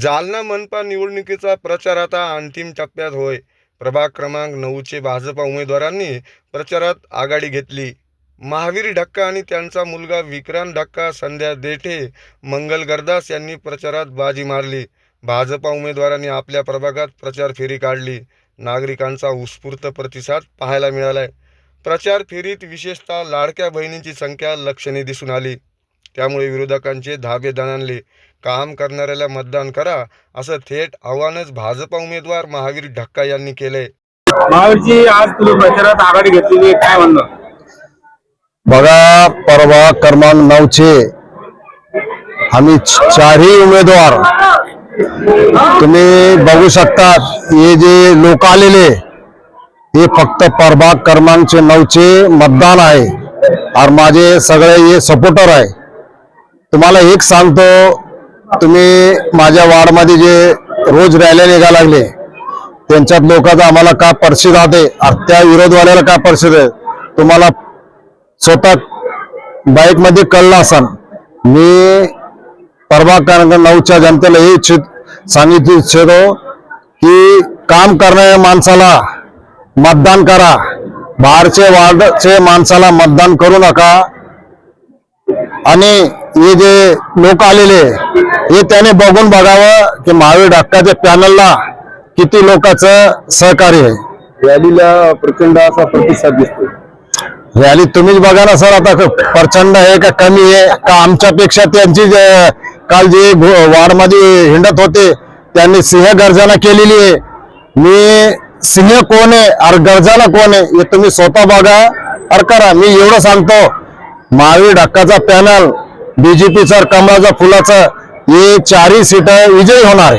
जालना मनपा निवडणुकीचा प्रचार आता अंतिम टप्प्यात होय. प्रभाग क्रमांक नऊचे भाजपा उमेदवारांनी प्रचारात आघाडी घेतली. महावीर ढक्का आणि त्यांचा मुलगा विक्रांत ढक्का संध्या देठे मंगल गरदास यांनी प्रचारात बाजी मारली. भाजपा उमेदवारांनी आपल्या प्रभागात प्रचार फेरी काढली. नागरिकांचा उत्स्फूर्त प्रतिसाद पाहायला मिळालाय. प्रचार फेरीत विशेषतः लाडक्या बहिणींची संख्या लक्षणीय दिसून आली. त्यामुळे विरोधकांचे धाबे दणाणले. काम करणाऱ्याला मतदान करा असं थेट आव्हानच भाजपा उमेदवार महावीर ढक्का यांनी केलंय महावीरची आज तुम्ही प्रचारात आघाडी घेतलेली काय म्हणणं? बघा परवा क्रमांक नऊचे आम्ही चारही उमेदवार तुम्ही बघू शकता हे जे लोक आलेले हे फक्त प्रभाग क्रमांकचे नऊचे मतदान आहे. और माझे सगळे हे सपोर्टर आहे. तुम्हाला एक सांगतो तुम्ही माझ्या वार्डमध्ये जे रोज रॅल्या निघा लागले त्यांच्यात लोकांचा आम्हाला का परिषद आहे? त्या विरोधवाल्याला का परिषद आहे? तुम्हाला स्वतः बाईकमध्ये कळलं असाल मी परवा क्रमांक नऊच्या जनतेला हे इच्छित सांगितलं इच्छितो की काम करणाऱ्या माणसाला मतदान करा. बाहेरचे वार्डचे माणसाला मतदान करू नका. आणि हे जे लोक आलेले हे त्याने बघून बघावं की महावीर ढक्काच्या पॅनलला किती लोकांचं सहकार्य आहे. रॅलीला प्रचंड असा प्रतिसाद दिसतो रॅली तुम्हीच बघा ना सर आता प्रचंड आहे का कमी आहे का आमच्यापेक्षा त्यांची जे- काल जे वार्डमध्ये हिंडत होते त्यांनी सिंह गर्जना केलेली आहे. मी सिंह कोण आहे और गर्जना कोण आहे हे तुम्ही स्वतः बघा. और करा मी एवढं सांगतो महावीर ढक्काचा पॅनल बीजेपीचा कमळाचा फुलाचा हे चारही सीट विजयी होणार आहे